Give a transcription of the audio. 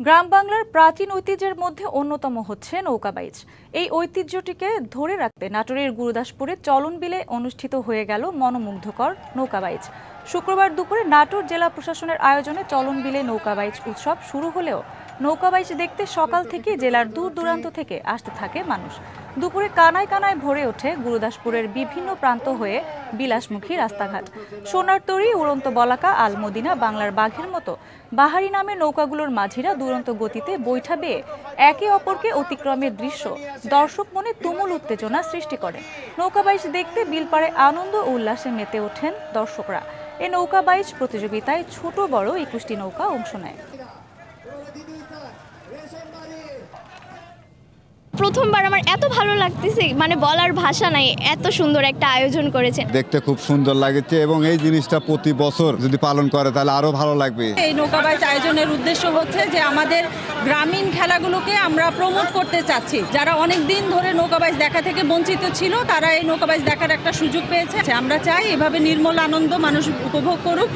গ্রাম বাংলার প্রাচীন ঐতিহ্যের মধ্যে অন্যতম হচ্ছে নৌকাবাইজ এই ঐতিহ্যটিকে ধরে রাখতে নাটোরের গুরুদাসপুরে চলনবিলে অনুষ্ঠিত হয়ে গেল মনোমুগ্ধকর নৌকাবাইজ শুক্রবার দুপুরে নাটোর জেলা প্রশাসনের আয়োজনে চলনবিলে নৌকাবাইজ উৎসব শুরু হলেও নৌকাবাইজ দেখতে সকাল থেকে জেলার দূর দূরান্ত থেকে আসতে থাকে মানুষ। দুপুরে কানায় কানায় ভরে ওঠে গুরুদাসপুরের বিভিন্ন প্রান্ত হয়ে বিলাসমুখী রাস্তাঘাট। সোনার তরী, উড়ন্ত বলাকা, আলমদিনা, বাংলার বাঘের মতো বাহারি নামে নৌকাগুলোর মাঝিরা দুরন্ত গতিতে বৈঠা বেয়ে একে অপরকে অতিক্রমের দৃশ্য দর্শক মনে তুমুল উত্তেজনা সৃষ্টি করে। নৌকাবাইশ দেখতে বিলপাড়ে আনন্দ উল্লাসে মেতে ওঠেন দর্শকরা। এ নৌকাবাইশ প্রতিযোগিতায় ছোট বড় একুশটি নৌকা অংশ নেয়। প্রথমবার আমার এত ভালো লাগতেছে মানে বলার ভাষা নাই এত সুন্দর একটা আয়োজন করেছেন। দেখতে খুব সুন্দর লাগছে এবং এই জিনিসটা প্রতি বছর যদি পালন করে তাহলে আরও ভালো লাগবে। এই নৌকাবাইজ আয়োজনের উদ্দেশ্য হচ্ছে যে আমাদের গ্রামীণ খেলাগুলোকে আমরা প্রমোট করতে চাচ্ছি। যারা অনেক দিন ধরে নৌকাবাইজ দেখা থেকে বঞ্চিত ছিল তারা এই নৌকাবাইজ দেখার একটা সুযোগ পেয়েছে। আমরা চাই এভাবে নির্মল আনন্দ মানুষ উপভোগ করুক।